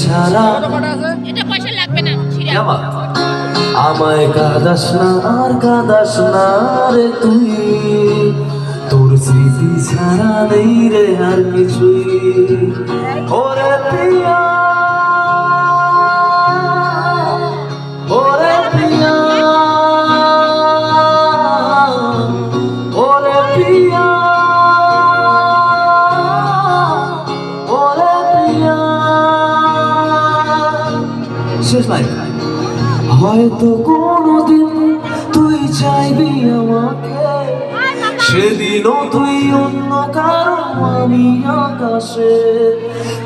ছাড়া এটা পয়সা লাগবে না ছিঁড়ে। জামা। আমায় কাদাস না আর কাদাস না রে তুই। তোর স্মৃতি ছাড়া নেই রে আর কিছুই। ওরে প্রিয়া। শেষ লাইন। হয়তো কোনোদিন তুই চাইবি আমাকে। সেদিনও তুই অন্য কারও আমি আকাশে।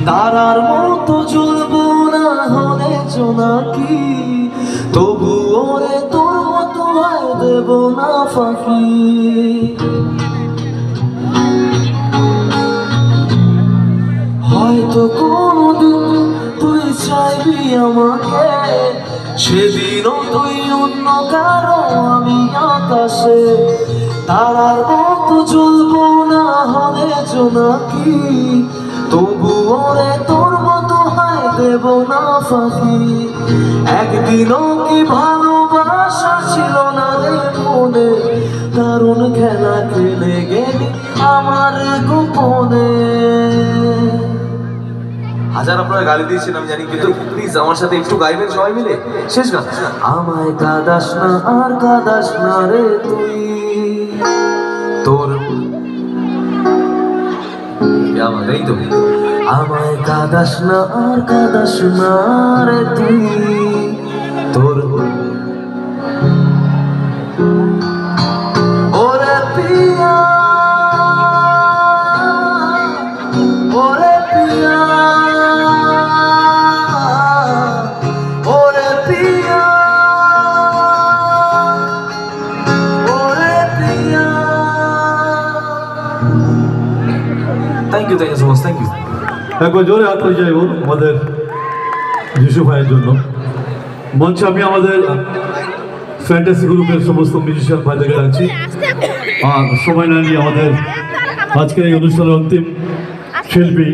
তারার মতো জ্বলবো না হলে জোনাকি তবু ওরে তোর মতো দেব না ফাঁকি। হয়তো চাইবি আমাকে, সেদিনও তুই অন্য কারও, আমি আকাশে। তারার মতো জ্বলবো না হলে জোনাকি, তবু ওরে তোর মতো হায় দেব না ফাঁকি। একদিনও কি ভালোবাসা ছিল না রে মনে? দারুণ খেলা খেলে গেলি আমার গোপনে। হাজার আপনারা গালি দিয়েছেন, আমি জানি। কিন্তু প্লিজ আমার সাথে একটু গাইবেন, সবাই মিলে? শেষ গান। আমায় কাদাস না, আর কাদাস না রে তুই। তোর আমায় কাদাস না, আর কাদাস না রে তুই। তোর ওরে পিয়া। ওরে পিয়া। Thank you thank you so much thank you একবার জোরে হাত যাইব আমাদের যিশু ভাইয়ের জন্য। মঞ্চে আমি আমাদের ফ্যান্টাসি গ্রুপের সমস্ত মিউজিশিয়ান ভাইদেরকে রাখছি আর সময় না নিয়ে আমাদের আজকের এই অনুষ্ঠানের অন্তিম শিল্পী